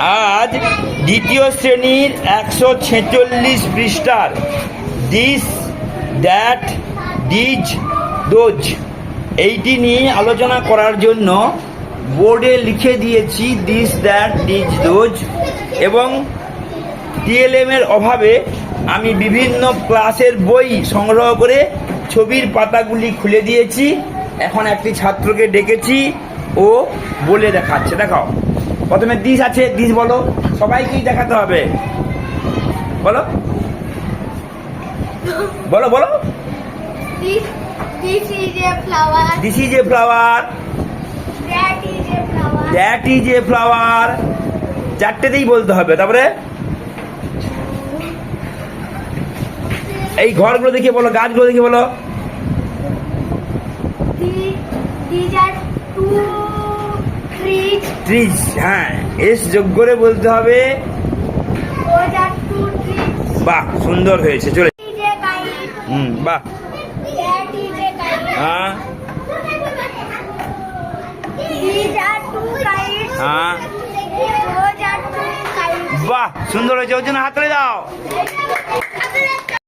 আজ দ্বিতীয় শ্রেণির একশো ছেচল্লিশ পৃষ্ঠার দিস দ্যাট ডিজ দোজ এইটি নিয়ে আলোচনা করার জন্য বোর্ডে লিখে দিয়েছি দিস দ্যাট ডিজ দোজ এবং টিএলএম এর অভাবে আমি বিভিন্ন ক্লাসের বই সংগ্রহ করে ছবির পাতাগুলি খুলে দিয়েছি। এখন একটি ছাত্রকে ডেকেছি ও বলে দেখাচ্ছে। দেখাও। প্রথমে দিস আছে দিস বলো। সবাইকেই দেখাতে হবে। বলো। বলো বলো। This is a flower that is a flower চারটেতেই বলতে হবে তারপরে? এই ঘরগুলো দেখে বলো গাছগুলো দেখে বলো। These are two ট্রিজ হ্যাঁ এস যোগ করে বলতে হবে। বাহ, সুন্দর হয়েছে, চলে হুম, বাহ। হ্যাঁ। হ্যাঁ। বাহ, সুন্দর হয়েছে ওর জন্য হাতড়ে যাও